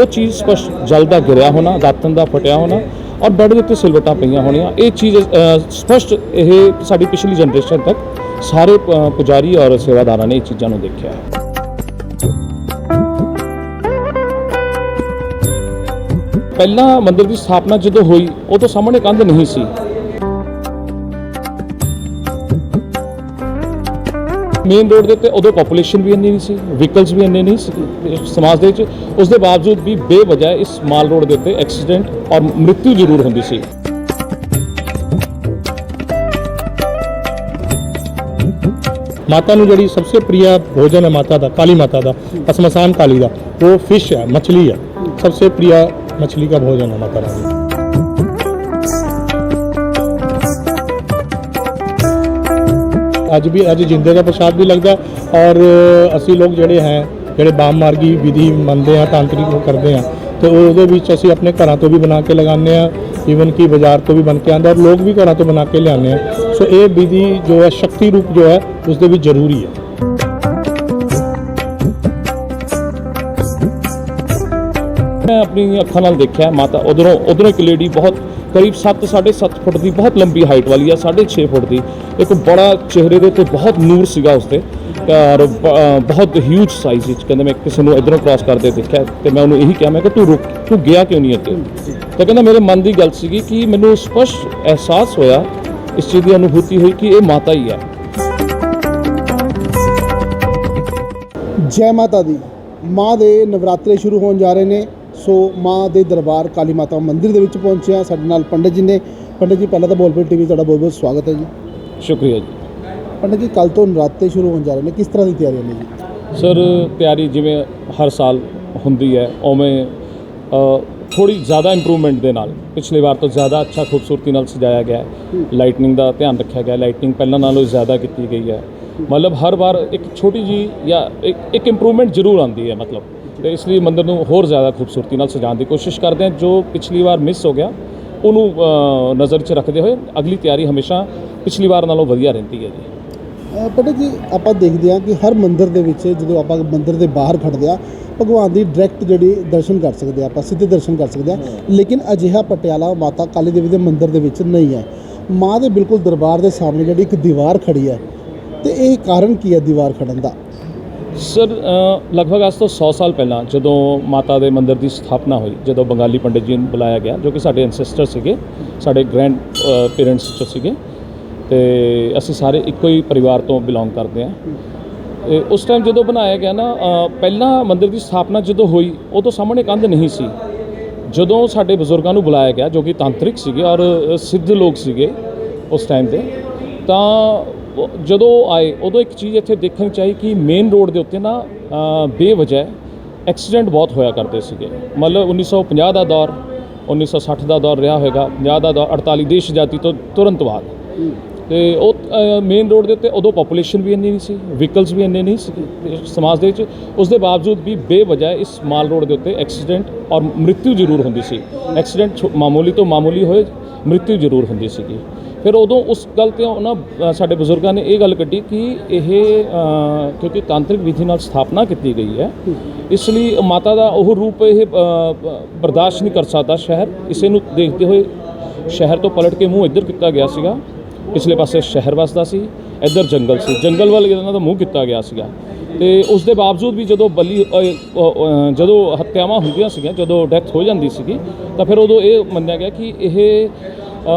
ਉਹ ਚੀਜ਼ ਸਪਸ਼ਟ ਜਲ ਦਾ ਗਿਰਿਆ ਹੋਣਾ ਦਾਤਨ ਦਾ ਫਟਿਆ ਹੋਣਾ ਔਰ ਬੈੱਡ ਦੇ ਉੱਤੇ ਸਿਲਵਟਾਂ ਪਈਆਂ ਹੋਣੀਆਂ। ਇਹ ਚੀਜ਼ ਸਪਸ਼ਟ ਇਹ ਸਾਡੀ ਪਿਛਲੀ ਜਨਰੇਸ਼ਨ ਤੱਕ ਸਾਰੇ ਪੁਜਾਰੀ ਔਰ ਸੇਵਾਦਾਰਾਂ ਨੇ ਇਹ ਚੀਜ਼ਾਂ ਨੂੰ ਦੇਖਿਆ ਹੈ। ਪਹਿਲਾਂ ਮੰਦਿਰ ਦੀ ਸਥਾਪਨਾ ਜਦੋਂ ਹੋਈ ਉਦੋਂ ਸਾਹਮਣੇ ਕੰਧ ਨਹੀਂ ਸੀ। ਮੇਨ ਰੋਡ ਦੇ ਉੱਤੇ ਉਦੋਂ ਪੋਪੂਲੇਸ਼ਨ ਵੀ ਇੰਨੀ ਨਹੀਂ ਸੀ ਵਹੀਕਲਸ ਵੀ ਇੰਨੇ ਨਹੀਂ ਸਮਾਜ ਦੇ ਵਿੱਚ। ਉਸ ਦੇ ਬਾਵਜੂਦ ਵੀ ਬੇਵਜ੍ਹਾ ਇਸ ਮਾਲ ਰੋਡ ਦੇ ਉੱਤੇ ਐਕਸੀਡੈਂਟ ਔਰ ਮ੍ਰਿਤੂ ਜ਼ਰੂਰ ਹੁੰਦੀ ਸੀ। ਮਾਤਾ ਨੂੰ ਜਿਹੜੀ ਸਭ ਤੋਂ ਪ੍ਰਿय ਭੋਜਨ ਹੈ ਮਾਤਾ ਦਾ, ਕਾਲੀ ਮਾਤਾ ਦਾ ਅਸਮਸਾਨ ਕਾਲੀ ਦਾ, ਉਹ ਫਿਸ਼ ਹੈ, ਮੱਛਲੀ ਹੈ। ਸਭ ਤੋਂ ਪ੍ਰਿय ਮੱਛਲੀ ਦਾ ਭੋਜਨ ਹੈ ਮਾਤਾ ਰਾਣੀ ਅੱਜ ਵੀ ਅੱਜ ਜਿੰਦੇ ਦਾ ਪ੍ਰਸ਼ਾਦ ਵੀ ਲੱਗਦਾ ਔਰ ਅਸੀਂ ਲੋਕ ਜਿਹੜੇ ਹੈ, ਜਿਹੜੇ ਬਾਮ ਮਾਰਗੀ ਵਿਧੀ ਮੰਨਦੇ ਆ ਤਾਂਤਰਿਕ ਉਹ ਕਰਦੇ ਆ ਤੇ ਉਹ ਉਹਦੇ ਵਿੱਚ ਅਸੀਂ ਆਪਣੇ ਘਰਾਂ ਤੋਂ ਵੀ ਬਣਾ ਕੇ ਲਗਾਉਂਦੇ ਆ ਈਵਨ ਕਿ ਬਾਜ਼ਾਰ ਤੋਂ ਵੀ ਬਣ ਕੇ ਆਉਂਦਾ ਔਰ ਲੋਕ ਵੀ ਘਰਾਂ ਤੋਂ ਬਣਾ ਕੇ ਲਿਆਉਂਦੇ ਆ ਸੋ ਇਹ ਵਿਧੀ ਜੋ ਹੈ, ਸ਼ਕਤੀ ਰੂਪ ਜੋ ਹੈ ਉਸ ਦੇ ਵਿੱਚ ਜ਼ਰੂਰੀ ਹੈ। ਮੈਂ ਆਪਣੀ ਅੱਖਾਂ ਨਾਲ ਦੇਖਿਆ, ਮਾਤਾ ਉਧਰੋਂ ਉਧਰੋਂ ਇੱਕ ਲੇਡੀ ਬਹੁਤ ਕਰੀਬ 7 7.5 ਫੁੱਟ ਦੀ ਬਹੁਤ ਲੰਬੀ ਹਾਈਟ ਵਾਲੀ ਆ 6.5 ਫੁੱਟ ਦੀ। ਇੱਕ ਬੜਾ ਚਿਹਰੇ ਦੇ ਉੱਤੇ ਬਹੁਤ ਨੂਰ ਸੀਗਾ ਉਸਤੇ ਔਰ ਬਹੁਤ ਹਿਊਜ ਸਾਈਜ਼ ਵਿੱਚ ਕਹਿੰਦੇ ਮੈਂ ਕਿਸੇ ਨੂੰ ਇਧਰੋਂ ਕ੍ਰਾਸ ਕਰਦੇ ਦੇਖਿਆ ਤੇ ਮੈਂ ਉਹਨੂੰ ਇਹੀ ਕਿਹਾ, ਮੈਂ ਕਿ ਤੂੰ ਰੁਕ, ਤੂੰ ਗਿਆ ਕਿਉਂ ਨਹੀਂ ਅੱਗੇ ਤਾਂ ਕਹਿੰਦਾ ਮੇਰੇ ਮਨ ਦੀ ਗੱਲ ਸੀਗੀ ਕਿ ਮੈਨੂੰ ਸਪਸ਼ਟ ਅਹਿਸਾਸ ਹੋਇਆ ਇਸ ਚੀਜ਼ ਦੀ ਅਨੁਭੂਤੀ ਹੋਈ ਕਿ ਇਹ ਮਾਤਾ ਹੀ ਹੈ ਜੈ ਮਾਤਾ ਦੀ। ਮਾਂ ਦੇ ਨਵਰਾਤਰੇ ਸ਼ੁਰੂ ਹੋਣ ਜਾ ਰਹੇ ਨੇ। ਸੋ ਮਾਂ ਦੇ ਦਰਬਾਰ ਕਾਲੀ ਮਾਤਾ ਮੰਦਿਰ ਦੇ ਵਿੱਚ ਪਹੁੰਚਿਆ। ਸਾਡੇ ਨਾਲ ਪੰਡਿਤ ਜੀ ਨੇ। ਪੰਡਿਤ ਜੀ ਪਹਿਲਾਂ ਤਾਂ ਬੋਲਪੁਰ ਟੀਵੀ ਤੁਹਾਡਾ ਬਹੁਤ ਬਹੁਤ ਸਵਾਗਤ ਹੈ ਜੀ। ਸ਼ੁਕਰੀਆ ਜੀ। ਪੰਡਿਤ ਜੀ ਕੱਲ ਤੋਂ ਨਵਰਾਤਰੇ ਸ਼ੁਰੂ ਹੋਣ ਜਾ ਰਹੇ ਨੇ। ਕਿਸ ਤਰ੍ਹਾਂ ਦੀ ਤਿਆਰੀਆਂ ਨੇ ਜੀ? ਸਰ ਤਿਆਰੀ ਜਿਵੇਂ ਹਰ ਸਾਲ ਹੁੰਦੀ ਹੈ ਉਵੇਂ ਥੋੜੀ ਜ਼ਿਆਦਾ ਇੰਪਰੂਵਮੈਂਟ ਦੇ ਨਾਲ। ਪਿਛਲੀ ਵਾਰ ਤੋਂ ਜ਼ਿਆਦਾ ਅੱਛਾ ਖੂਬਸੂਰਤੀ ਨਾਲ ਸਜਾਇਆ ਗਿਆ। ਹੈ ਲਾਈਟਨਿੰਗ ਦਾ ਧਿਆਨ ਰੱਖਿਆ ਗਿਆ। ਲਾਈਟਨਿੰਗ ਪਹਿਲਾਂ ਨਾਲੋਂ ਜ਼ਿਆਦਾ ਕੀਤੀ ਗਈ ਹੈ। ਮਤਲਬ ਹਰ ਵਾਰ ਇੱਕ ਛੋਟੀ ਜੀ ਜਾਂ ਇੱਕ ਇੰਪਰੂਵਮੈਂਟ ਜ਼ਰੂਰ ਆਉਂਦੀ ਹੈ ਮਤਲਬ। ਤੇ ਇਸ ਲਈ ਮੰਦਿਰ ਨੂੰ ਹੋਰ ਜ਼ਿਆਦਾ ਖੂਬਸੂਰਤੀ ਨਾਲ ਸਜਾਉਣ ਦੀ ਕੋਸ਼ਿਸ਼ ਕਰਦੇ ਹਾਂ। ਜੋ ਪਿਛਲੀ ਵਾਰ ਮਿਸ ਹੋ ਗਿਆ ਉਹਨੂੰ ਨਜ਼ਰ 'ਚ ਰੱਖਦੇ ਹੋਏ ਅਗਲੀ ਤਿਆਰੀ ਹਮੇਸ਼ਾ ਪਿਛਲੀ ਵਾਰ ਨਾਲੋਂ ਵਧੀਆ ਰਹਿੰਦੀ ਹੈ ਜੀ। ਪੰਡਿਤ ਜੀ ਆਪਾਂ ਦੇਖਦੇ ਹਾਂ ਕਿ ਹਰ ਮੰਦਿਰ ਦੇ ਵਿੱਚ ਜਦੋਂ ਆਪਾਂ ਮੰਦਿਰ ਦੇ ਬਾਹਰ ਖੜਦੇ ਆ ਭਗਵਾਨ ਦੀ ਡਾਇਰੈਕਟ ਜਿਹੜੀ ਦਰਸ਼ਨ ਕਰ ਸਕਦੇ ਆ ਆਪਾਂ ਸਿੱਧੇ ਦਰਸ਼ਨ ਕਰ ਸਕਦੇ ਆ ਲੇਕਿਨ ਅਜਿਹਾ ਪਟਿਆਲਾ ਮਾਤਾ ਕਾਲੀ ਦੇਵੀ ਦੇ ਮੰਦਿਰ ਦੇ ਵਿੱਚ ਨਹੀਂ ਹੈ। ਮਾਂ ਦੇ ਬਿਲਕੁਲ ਦਰਬਾਰ ਦੇ ਸਾਹਮਣੇ ਜਿਹੜੀ ਇੱਕ ਦੀਵਾਰ ਖੜੀ ਹੈ ਤੇ ਇਹ ਕਾਰਨ ਕੀ ਹੈ ਦੀਵਾਰ ਖੜਨ ਦਾ? ਸਰ ਲਗਭਗ ਅੱਜ ਤੋਂ 100 ਸਾਲ ਪਹਿਲਾਂ ਜਦੋਂ ਮਾਤਾ ਦੇ ਮੰਦਿਰ ਦੀ ਸਥਾਪਨਾ ਹੋਈ, ਜਦੋਂ ਬੰਗਾਲੀ ਪੰਡਿਤ ਜੀ ਨੂੰ ਬੁਲਾਇਆ ਗਿਆ, ਜੋ ਕਿ ਸਾਡੇ ਐਂਸੈਸਟਰ ਸੀਗੇ, ਸਾਡੇ ਗ੍ਰੈਂਡ ਪੇਰੈਂਟਸ ਚੋਂ ਸੀਗੇ, ਤੇ ਅਸੀਂ ਸਾਰੇ ਇੱਕੋ ਹੀ ਪਰਿਵਾਰ ਤੋਂ ਬਿਲੋਂਗ ਕਰਦੇ ਹਾਂ। ਤੇ ਉਸ ਟਾਈਮ ਜਦੋਂ ਬਣਾਇਆ ਗਿਆ ਨਾ ਪਹਿਲਾਂ ਮੰਦਿਰ ਦੀ ਸਥਾਪਨਾ ਜਦੋਂ ਹੋਈ ਉਦੋਂ ਸਾਹਮਣੇ ਕੰਧ ਨਹੀਂ ਸੀ। ਜਦੋਂ ਸਾਡੇ ਬਜ਼ੁਰਗਾਂ ਨੂੰ ਬੁਲਾਇਆ ਗਿਆ, ਜੋ ਕਿ ਤਾਂਤਰਿਕ ਸੀਗੇ ਔਰ ਸਿੱਧ ਲੋਕ ਸੀਗੇ ਉਸ ਟਾਈਮ ਦੇ, ਤਾਂ ਜਦੋਂ ਆਏ ਉਦੋਂ ਇੱਕ ਚੀਜ਼ ਇੱਥੇ ਦੇਖਣ ਚਾਹੀ ਕਿ ਮੇਨ ਰੋਡ ਦੇ ਉੱਤੇ ਨਾ ਅ, ਬੇਵਜ੍ਹਾ ਐਕਸੀਡੈਂਟ ਬਹੁਤ ਹੋਇਆ ਕਰਦੇ ਸੀਗੇ। ਮਤਲਬ 1950 ਦਾ ਦੌਰ 1960 ਦਾ ਦੌਰ ਰਿਹਾ ਹੋਵੇਗਾ 50 ਦਾ ਦੌਰ 48 ਦੇਸ਼ ਜਾਤੀ ਤੋਂ ਤੁਰੰਤ ਬਾਅਦ। ਤੇ ਉਹ ਮੇਨ ਰੋਡ ਦੇ ਉੱਤੇ ਉਦੋਂ ਪੋਪੂਲੇਸ਼ਨ ਵੀ ਇੰਨੀ ਨਹੀਂ ਸੀ ਵਹੀਕਲਸ ਵੀ ਇੰਨੇ ਨਹੀਂ ਸੀ ਸਮਾਜ ਦੇ ਵਿੱਚ। ਉਸ ਦੇ ਬਾਵਜੂਦ ਵੀ ਬੇਵਜ੍ਹਾ ਇਸ ਮਾਲ ਰੋਡ ਦੇ ਉੱਤੇ ਐਕਸੀਡੈਂਟ ਔਰ ਮ੍ਰਿਤੂ ਜ਼ਰੂਰ ਹੁੰਦੀ ਸੀ। ਐਕਸੀਡੈਂਟ ਛੋ- ਮਾਮੂਲੀ ਤੋਂ ਮਾਮੂਲੀ ਹੋਏ ਮ੍ਰਿਤੂ ਜ਼ਰੂਰ ਹੁੰਦੀ ਸੀਗੀ। ਫਿਰ ਉਦੋਂ ਉਸ ਗੱਲ ਤੇ ਉਹਨਾਂ ਸਾਡੇ ਬਜ਼ੁਰਗਾਂ ਨੇ ਇਹ ਗੱਲ ਕੱਢੀ ਕਿ ਇਹ ਕਿਉਂਕਿ ਤਾਂਤਰਿਕ ਵਿਧੀ ਨਾਲ ਸਥਾਪਨਾ ਕੀਤੀ ਗਈ ਹੈ, ਇਸ ਲਈ ਮਾਤਾ ਦਾ ਉਹ ਰੂਪ ਇਹ ਬਰਦਾਸ਼ਤ ਨਹੀਂ ਕਰ ਸਕਦਾ ਸ਼ਹਿਰ। ਇਸੇ ਨੂੰ ਦੇਖਦੇ ਹੋਏ ਸ਼ਹਿਰ ਤੋਂ ਪਲਟ ਕੇ ਮੂੰਹ ਇੱਧਰ ਕੀਤਾ ਗਿਆ ਸੀਗਾ। ਪਿਛਲੇ ਪਾਸੇ ਸ਼ਹਿਰ ਵਸਦਾ ਸੀ, ਇੱਧਰ ਜੰਗਲ ਸੀ। ਜੰਗਲ ਵੱਲ ਇਹਨਾਂ ਦਾ ਮੂੰਹ ਕੀਤਾ ਗਿਆ ਸੀਗਾ। ਤੇ ਉਸ ਦੇ ਬਾਵਜੂਦ ਵੀ ਜਦੋਂ ਬਲੀ ਜਦੋਂ ਹੱਤਿਆਵਾਂ ਹੁੰਦੀਆਂ ਸੀਗੀਆਂ, ਜਦੋਂ ਡੈਥ ਹੋ ਜਾਂਦੀ ਸੀਗੀ, ਤਾਂ ਫਿਰ ਉਦੋਂ ਇਹ ਮੰਨਿਆ ਗਿਆ ਕਿ ਇਹ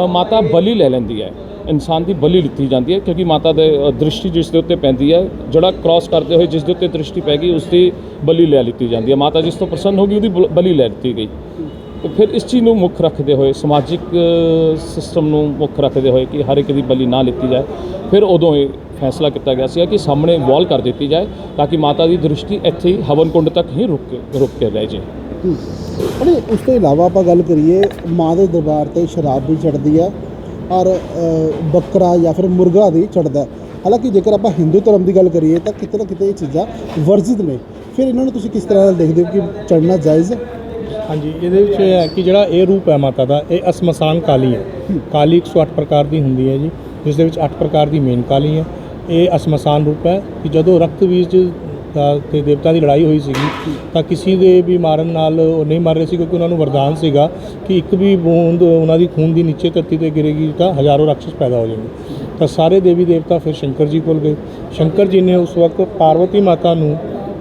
ਮਾਤਾ ਬਲੀ ਲੈ ਲੈਂਦੀ ਹੈ। ਇਨਸਾਨ ਦੀ ਬਲੀ ਲਿੱਤੀ ਜਾਂਦੀ ਹੈ ਕਿਉਂਕਿ ਮਾਤਾ ਦੇ ਦ੍ਰਿਸ਼ਟੀ ਜਿਸ ਦੇ ਉੱਤੇ ਪੈਂਦੀ ਹੈ, ਜਿਹੜਾ ਕ੍ਰਾਸ ਕਰਦੇ ਹੋਏ ਜਿਸ ਦੇ ਉੱਤੇ ਦ੍ਰਿਸ਼ਟੀ ਪੈ ਗਈ ਉਸ ਦੀ ਬਲੀ ਲੈ ਲਿੱਤੀ ਜਾਂਦੀ ਹੈ। ਮਾਤਾ ਜਿਸ ਤੋਂ ਪ੍ਰਸੰਨ ਹੋ ਗਈ, ਉਹਦੀ ਬਲ- ਬਲੀ ਲੈ ਲਿੱਤੀ ਗਈ। ਤੇ ਫਿਰ ਇਸ ਚੀਜ਼ ਨੂੰ ਮੁੱਖ ਰੱਖਦੇ ਹੋਏ, ਸਮਾਜਿਕ ਸਿਸਟਮ ਨੂੰ ਮੁੱਖ ਰੱਖਦੇ ਹੋਏ ਕਿ ਹਰ ਇੱਕ ਦੀ ਬਲੀ ਨਾ ਲਿੱਤੀ ਜਾਏ, ਫਿਰ ਉਦੋਂ ਇਹ ਫੈਸਲਾ ਕੀਤਾ ਗਿਆ ਸੀ ਕਿ ਸਾਹਮਣੇ ਵਾਲ ਕਰ ਦਿੱਤੀ ਜਾਏ, ਤਾਂ ਕਿ ਮਾਤਾ ਦੀ ਦ੍ਰਿਸ਼ਟੀ ਇੱਥੇ ਹੀ ਹਵਨ ਕੁੰਡ ਤੱਕ ਹੀ ਰੁਕ ਰੁਕ ਕੇ ਰਹਿ ਜੇ ਅਰੇ ਉਸ ਤੋਂ ਇਲਾਵਾ ਆਪਾਂ ਗੱਲ ਕਰੀਏ ਮਾਂ ਦੇ ਦਰਬਾਰ ਤੇ ਸ਼ਰਾਬ ਵੀ ਚੜਦੀ ਹੈ ਔਰ ਬੱਕਰਾ ਜਾਂ ਫਿਰ ਮੁਰਗਾ ਵੀ ਚੜਦਾ ਹਾਲਾਂਕਿ ਜੇਕਰ ਆਪਾਂ ਹਿੰਦੂ ਧਰਮ ਦੀ ਗੱਲ ਕਰੀਏ ਤਾਂ ਕਿਤੇ ਨਾ ਕਿਤੇ ਇਹ ਚੀਜ਼ਾਂ ਵਰਜਿਤ ਨੇ। ਫਿਰ ਇਹਨਾਂ ਨੂੰ ਤੁਸੀਂ ਕਿਸ ਤਰ੍ਹਾਂ ਨਾਲ ਦੇਖਦੇ ਹੋ ਕਿ ਚੜਨਾ ਜਾਇਜ਼ ਹੈ? ਹਾਂਜੀ ਇਹਦੇ ਵਿੱਚ ਇਹ ਹੈ ਕਿ ਜਿਹੜਾ ਇਹ ਰੂਪ ਹੈ ਮਾਤਾ ਦਾ ਇਹ ਅਸਮਸਾਨ ਕਾਲੀ ਹੈ। ਕਾਲੀ 108 ਪ੍ਰਕਾਰ ਦੀ ਹੁੰਦੀ ਹੈ ਜੀ ਜਿਸ ਦੇ ਵਿੱਚ 8 ਪ੍ਰਕਾਰ ਦੀ ਮੇਨ ਕਾਲੀ ਹੈ। ਇਹ ਅਸਮਸਾਨ ਰੂਪ ਹੈ ਕਿ ਜਦੋਂ ਰਕਤ ਬੀਜ ਦਾ ਤੇ ਦੇਵਤਾ ਦੀ ਲੜਾਈ ਹੋਈ ਸੀਗੀ। ਤਾਂ ਕਿਸੇ ਦੇ ਵੀ ਮਾਰਨ ਨਾਲ ਉਹ ਨਹੀਂ ਮਰ ਰਹੇ ਸੀ ਕਿਉਂਕਿ ਉਹਨਾਂ ਨੂੰ ਵਰਦਾਨ ਸੀਗਾ ਕਿ ਇੱਕ ਵੀ ਬੂੰਦ ਉਹਨਾਂ ਦੀ ਖੂਨ ਦੀ ਨੀਚੇ ਧਰਤੀ ਤੇ ਗਿਰੇਗੀ ਤਾਂ ਹਜ਼ਾਰੋਂ ਰਾਖਸ਼ ਪੈਦਾ ਹੋ ਜਾਣਗੇ। ਤਾਂ ਸਾਰੇ ਦੇਵੀ ਦੇਵਤਾ ਫਿਰ ਸ਼ੰਕਰ ਜੀ ਕੋਲ ਗਏ। ਸ਼ੰਕਰ ਜੀ ਨੇ ਉਸ ਵਕਤ ਪਾਰਵਤੀ ਮਾਤਾ ਨੂੰ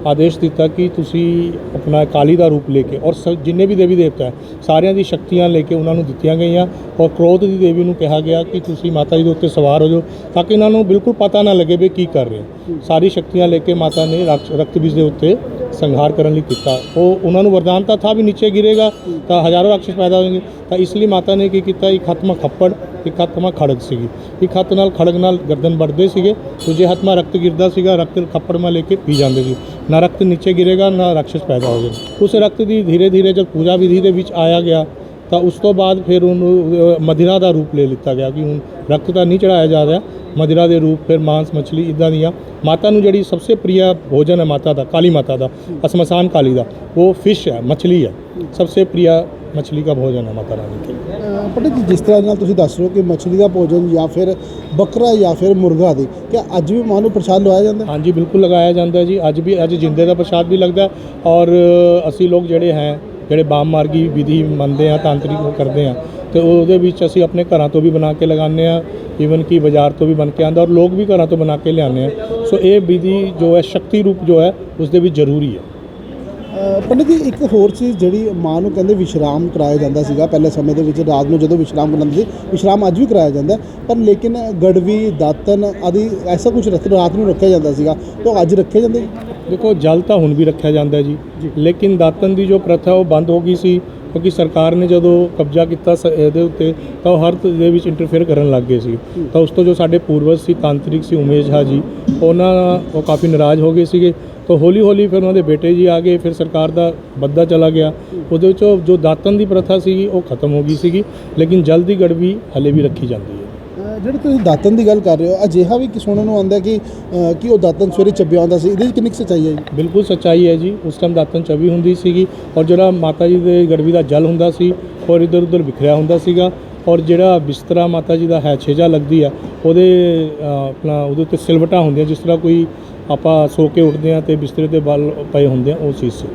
ਆਦੇਸ਼ ਦਿੱਤਾ ਕਿ ਤੁਸੀਂ ਆਪਣਾ ਕਾਲੀ ਦਾ ਰੂਪ ਲੈ ਕੇ ਔਰ ਸ- ਜਿੰਨੇ ਵੀ ਦੇਵੀ ਦੇਵਤਾ ਹੈ, ਸਾਰਿਆਂ ਦੀ ਸ਼ਕਤੀਆਂ ਲੈ ਕੇ ਉਹਨਾਂ ਨੂੰ ਦਿੱਤੀਆਂ ਗਈਆਂ ਔਰ ਕ੍ਰੋਧ ਦੀ ਦੇਵੀ ਨੂੰ ਕਿਹਾ ਗਿਆ ਕਿ ਤੁਸੀਂ ਮਾਤਾ ਜੀ ਦੇ ਉੱਤੇ ਸਵਾਰ ਹੋ ਜਾਓ ਤਾਂ ਕਿ ਇਹਨਾਂ ਨੂੰ ਬਿਲਕੁਲ ਪਤਾ ਨਾ ਲੱਗੇ ਵੀ ਕੀ ਕਰ ਰਹੇ ਸਾਰੀ ਸ਼ਕਤੀਆਂ ਲੈ ਕੇ ਮਾਤਾ ਨੇ ਰਕਤ ਰਕਤ ਬੀਜ ਦੇ ਉੱਤੇ ਸੰਘਾਰ ਕਰਨ ਲਈ ਕੀਤਾ। ਉਹ, ਉਹਨਾਂ ਨੂੰ ਵਰਦਾਨ ਤਾਂ ਥਾ ਵੀ ਨੀਚੇ ਗਿਰੇਗਾ ਤਾਂ ਹਜ਼ਾਰੋਂ ਰਾਖਸ਼ ਪੈਦਾ ਹੋਣਗੇ। ਤਾਂ ਇਸ ਲਈ ਮਾਤਾ ਨੇ ਕੀ ਕੀਤਾ? ਇੱਕ ਹੱਥ ਮਾ ਖੱਪੜ ਇੱਕ ਹੱਥ ਹੱਥਾਂ ਖੜਕ ਸੀਗੀ। ਇੱਕ ਹੱਥ ਨਾਲ ਖੜਕ ਨਾਲ ਗਰਦਨ ਵੱਢਦੇ ਸੀਗੇ, ਦੂਜੇ ਹੱਥ ਮਾ ਰਕਤ ਗਿਰਦਾ ਸੀਗਾ, ਰਕਤ ਖੱਪੜ ਮਾ ਲੈ ਕੇ ਪੀ ਜਾਂਦੇ ਸੀ। ਨਾ ਰਕਤ ਨੀਚੇ ਗਿਰੇਗਾ, ਨਾ ਰਾਖਸ਼ ਪੈਦਾ ਹੋਵੇ ਉਸ ਰਕਤ ਦੀ ਧੀਰੇ ਧੀਰੇ ਜਦ ਪੂਜਾ ਵਿਧੀ ਦੇ ਵਿੱਚ ਆਇਆ ਗਿਆ, ਤਾਂ ਉਸ ਤੋਂ ਬਾਅਦ ਫਿਰ ਉਹਨੂੰ ਮਦਿਰਾ ਦਾ ਰੂਪ ਲੈ ਲਿੱਤਾ ਗਿਆ ਕਿ ਹੁਣ ਰਕਤ ਤਾਂ ਨਹੀਂ ਚੜਾਇਆ ਜਾ ਰਿਹਾ। ਮਦਿਰਾ ਦੇ ਰੂਪ, ਫਿਰ ਮਾਂਸ, ਮੱਛਲੀ ਇਦਾਂ ਦੀਆਂ। ਮਾਤਾ ਨੂੰ ਜਿਹੜੀ ਸਭ ਤੋਂ ਪ੍ਰਿਆ ਭੋਜਨ ਹੈ ਮਾਤਾ ਦਾ, ਕਾਲੀ ਮਾਤਾ ਦਾ, ਅਸਮਸਾਨ ਕਾਲੀ ਦਾ, ਉਹ ਫਿਸ਼ ਹੈ, ਮੱਛਲੀ ਹੈ। ਸਭ ਤੋਂ ਪ੍ਰਿਆ ਮੱਛਲੀ ਦਾ ਭੋਜਨ ਹੈ ਮਾਤਾ ਰਾਣੀ ਕੇ ਅ, ਜੀ ਜਿਸ ਤਰ੍ਹਾਂ ਨਾਲ ਤੁਸੀਂ ਦੱਸ ਰਹੇ ਹੋ ਕਿ ਮਛਲੀ ਦਾ ਭੋਜਨ ਜਾਂ ਫਿਰ ਬੱਕਰਾ ਜਾਂ ਫਿਰ ਮੁਰਗਾ ਦੀ ਕਿ ਅੱਜ ਵੀ ਮਾਂ ਨੂੰ ਪ੍ਰਸ਼ਾਦ ਲਵਾਇਆ ਜਾਂਦਾ? ਹਾਂਜੀ ਬਿਲਕੁਲ ਲਗਾਇਆ ਜਾਂਦਾ ਜੀ। ਅੱਜ ਵੀ ਅੱਜ ਜਿੰਦੇ ਦਾ ਪ੍ਰਸ਼ਾਦ ਵੀ ਲੱਗਦਾ ਔਰ ਅਸੀਂ ਲੋਕ ਜਿਹੜੇ ਹੈ ਜਿਹੜੇ ਬਾਮ ਮਾਰਗੀ ਵਿਧੀ ਮੰਨਦੇ ਆ ਤਾਂਤਰਿਕ ਕਰਦੇ ਆ ਤੇ ਉਹਦੇ ਵਿੱਚ ਅਸੀਂ ਆਪਣੇ ਘਰਾਂ ਤੋਂ ਵੀ ਬਣਾ ਕੇ ਲਗਾਉਂਦੇ ਆ ਈਵਨ ਕਿ ਬਾਜ਼ਾਰ ਤੋਂ ਵੀ ਬਣ ਕੇ ਆਉਂਦਾ ਔਰ ਲੋਕ ਵੀ ਘਰਾਂ ਤੋਂ ਬਣਾ ਕੇ ਲਿਆਉਂਦੇ ਆ। ਸੋ ਇਹ ਵਿਧੀ ਜੋ ਹੈ ਸ਼ਕਤੀ ਰੂਪ ਜੋ ਹੈ ਉਸ ਦੇ ਵਿੱਚ ਜ਼ਰੂਰੀ ਹੈ। ਪੰਡਿਤ ਜੀ ਇੱਕ ਹੋਰ ਚੀਜ਼ ਜਿਹੜੀ ਮਾਂ ਨੂੰ ਕਹਿੰਦੇ ਵਿਸ਼ਰਾਮ ਕਰਾਇਆ ਜਾਂਦਾ ਸੀਗਾ ਪਹਿਲੇ ਸਮੇਂ ਦੇ ਵਿੱਚ ਰਾਤ ਨੂੰ ਜਦੋਂ ਵਿਸ਼ਰਾਮ ਕਰਾਉਂਦੇ ਸੀ ਵਿਸ਼ਰਾਮ ਅੱਜ ਵੀ ਕਰਾਇਆ ਜਾਂਦਾ ਪਰ ਲੇਕਿਨ ਗੜਵੀ ਦਾਤਨ ਆਦਿ ਐਸਾ ਕੁਝ ਰਾਤ ਨੂੰ ਰੱਖਿਆ ਜਾਂਦਾ ਸੀਗਾ। ਤਾਂ ਅੱਜ ਰੱਖੇ ਜਾਂਦੇ? ਦੇਖੋ ਜਲ ਤਾਂ ਹੁਣ ਵੀ ਰੱਖਿਆ ਜਾਂਦਾ ਜੀ। ਲੇਕਿਨ ਦਾਤਨ ਦੀ ਜੋ ਪ੍ਰਥਾ ਉਹ ਬੰਦ ਹੋ ਗਈ ਸੀ। ਕਿਉਂਕਿ ਸਰਕਾਰ ਨੇ ਜਦੋਂ ਕਬਜ਼ਾ ਕੀਤਾ ਸ- ਇਹਦੇ ਉੱਤੇ ਤਾਂ ਉਹ ਹਰ ਤ- ਦੇ ਵਿੱਚ ਇੰਟਰਫੇਅਰ ਕਰਨ ਲੱਗ ਗਏ ਸੀ। ਤਾਂ ਉਸ ਤੋਂ ਜੋ ਸਾਡੇ ਪੂਰਵਜ ਸੀ ਤਾਂਤਰਿਕ ਸੀ ਉਮੇਸ਼ ਹਾ ਜੀ ਉਹਨਾਂ ਉਹ ਕਾਫੀ ਨਾਰਾਜ਼ ਹੋ ਗਏ ਸੀਗੇ। ਤਾਂ ਹੌਲੀ ਹੌਲੀ ਫਿਰ ਉਹਨਾਂ ਦੇ ਬੇਟੇ ਜੀ ਆ ਗਏ ਫਿਰ ਸਰਕਾਰ ਦਾ ਬੱਦਾ ਚਲਾ ਗਿਆ। ਉਹਦੇ ਵਿੱਚੋਂ ਜੋ ਦਾਤਨ ਦੀ ਪ੍ਰਥਾ ਸੀਗੀ ਉਹ ਖਤਮ ਹੋ ਗਈ ਸੀਗੀ। ਲੇਕਿਨ ਜਲ ਦੀ ਗੜਵੀ ਹਲੇ ਵੀ ਰੱਖੀ ਜਾਂਦੀ ਹੈ। ਜਿਹੜੇ ਤੁਸੀਂ ਦਾਤਨ ਦੀ ਗੱਲ ਕਰ ਰਹੇ ਹੋ ਅਜਿਹਾ ਵੀ ਸੁਣਨ ਨੂੰ ਆਉਂਦਾ ਕਿ ਕਿ ਉਹ ਦਾਤਨ ਸਵੇਰੇ ਚੱਬਿਆ ਹੁੰਦਾ ਸੀ ਇਹਦੇ ਵਿੱਚ ਕਿੰਨੀ ਕੁ ਸੱਚਾਈ ਹੈ ਜੀ? ਬਿਲਕੁਲ ਸੱਚਾਈ ਹੈ ਜੀ ਉਸ ਟਾਈਮ ਦਾਤਨ ਚਵੀ ਹੁੰਦੀ ਸੀਗੀ ਔਰ ਜਿਹੜਾ ਮਾਤਾ ਜੀ ਦੇ ਗੜਵੀ ਦਾ ਜਲ ਹੁੰਦਾ ਸੀ ਔਰ ਇਧਰ ਉਧਰ ਵਿਖਰਿਆ ਹੁੰਦਾ ਸੀਗਾ ਔਰ ਜਿਹੜਾ ਬਿਸਤਰਾ ਮਾਤਾ ਜੀ ਦਾ ਹੈ ਛੇਜਾ ਲੱਗਦੀ ਆ ਉਹਦੇ ਆਪਣਾ ਉਹਦੇ ਉੱਤੇ ਸਿਲਵਟਾਂ ਹੁੰਦੀਆਂ ਜਿਸ ਤਰ੍ਹਾਂ ਕੋਈ ਆਪਾਂ ਸੋ ਕੇ ਉੱਠਦੇ ਆ ਤੇ ਬਿਸਤਰੇ ਤੇ ਬਲ ਪਏ ਹੁੰਦੇ ਆ ਉਹ ਚੀਜ਼ ਸੀ।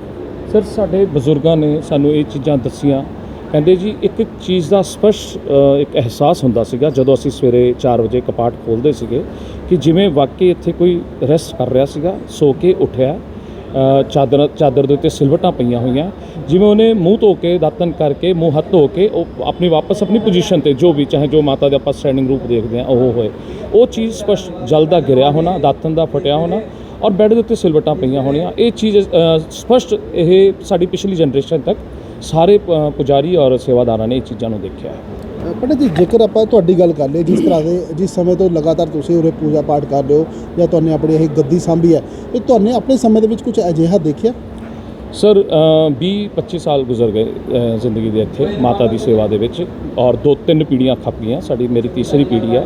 ਸਰ ਸਾਡੇ ਬਜ਼ੁਰਗਾਂ ਨੇ ਸਾਨੂੰ ਇਹ ਚੀਜ਼ਾਂ ਦੱਸੀਆਂ ਕਹਿੰਦੇ ਜੀ ਇੱਕ ਇੱਕ ਚੀਜ਼ ਦਾ ਸਪਸ਼ਟ ਇੱਕ ਅਹਿਸਾਸ ਹੁੰਦਾ ਸੀਗਾ ਜਦੋਂ ਅਸੀਂ ਸਵੇਰੇ 4 ਵਜੇ ਕਪਾਟ ਖੋਲ੍ਹਦੇ ਸੀਗੇ ਕਿ ਜਿਵੇਂ ਵਾਕਈ ਇੱਥੇ ਕੋਈ ਰੈਸਟ ਕਰ ਰਿਹਾ ਸੀਗਾ ਸੋ ਕੇ ਉੱਠਿਆ ਅ, ਚਾਦਰ ਚਾਦਰ ਦੇ ਉੱਤੇ ਸਿਲਵਟਾਂ ਪਈਆਂ ਹੋਈਆਂ ਜਿਵੇਂ ਉਹਨੇ ਮੂੰਹ ਧੋ ਕੇ ਦਾਤਨ ਕਰਕੇ ਮੂੰਹ ਹੱਥ ਧੋ ਕੇ ਉਹ ਆਪਣੀ ਵਾਪਸ ਆਪਣੀ ਪੋਜੀਸ਼ਨ ਤੇ ਜੋ ਵੀ ਚਾਹੇ ਜੋ ਮਾਤਾ ਦੇ ਆਪਾਂ ਸਟੈਂਡਿੰਗ ਰੂਪ ਦੇਖਦੇ ਆ ਉਹ ਹੋਏ। ਉਹ ਚੀਜ਼ ਸਪਸ਼ਟ ਜਲ ਦਾ ਗਿਰਿਆ ਹੋਣਾ ਦਾਤਨ ਦਾ ਫਟਿਆ ਹੋਣਾ ਔਰ ਬੈੱਡ ਦੇ ਉੱਤੇ ਸਿਲਵਟਾਂ ਪਈਆਂ ਹੋਣੀਆਂ। ਇਹ ਚੀਜ਼ ਅ, ਸਪਸ਼ਟ ਇਹ ਸਾਡੀ ਪਿਛਲੀ ਜਨਰੇਸ਼ਨ ਤੱਕ ਸਾਰੇ ਅ, ਪੁਜਾਰੀ ਔਰ ਸੇਵਾਦਾਰਾਂ ਨੇ ਇਹ ਚੀਜ਼ਾਂ ਨੂੰ ਦੇਖਿਆ ਹੈ। ਪੰਡਿਤ ਜੀ ਜੇਕਰ ਆਪਾਂ ਤੁਹਾਡੀ ਗੱਲ ਕਰ ਲਈਏ ਜਿਸ ਤਰ੍ਹਾਂ ਦੇ ਜਿਸ ਸਮੇਂ ਤੋਂ ਲਗਾਤਾਰ ਤੁਸੀਂ ਉਰੇ ਪੂਜਾ ਪਾਠ ਕਰ ਰਹੇ ਹੋ ਜਾਂ ਤੁਹਾਨੇ ਆਪਣੀ ਇਹ ਗੱਦੀ ਸਾਂਭੀ ਹੈ ਤੇ ਤੁਹਾਨੇ ਆਪਣੇ ਸਮੇਂ ਦੇ ਵਿੱਚ ਕੁਝ ਅਜਿਹਾ ਦੇਖਿਆ? ਸਰ 20 25 ਸਾਲ ਗੁਜ਼ਰ ਗਏ ਅ, ਜ਼ਿੰਦਗੀ ਦੇ ਇੱਥੇ ਮਾਤਾ ਦੀ ਸੇਵਾ ਦੇ ਵਿੱਚ ਔਰ ਦੋ ਤਿੰਨ ਪੀੜ੍ਹੀਆਂ ਖੱਪ ਗਈਆਂ ਸਾਡੀ ਮੇਰੀ ਤੀਸਰੀ ਪੀੜ੍ਹੀ ਹੈ।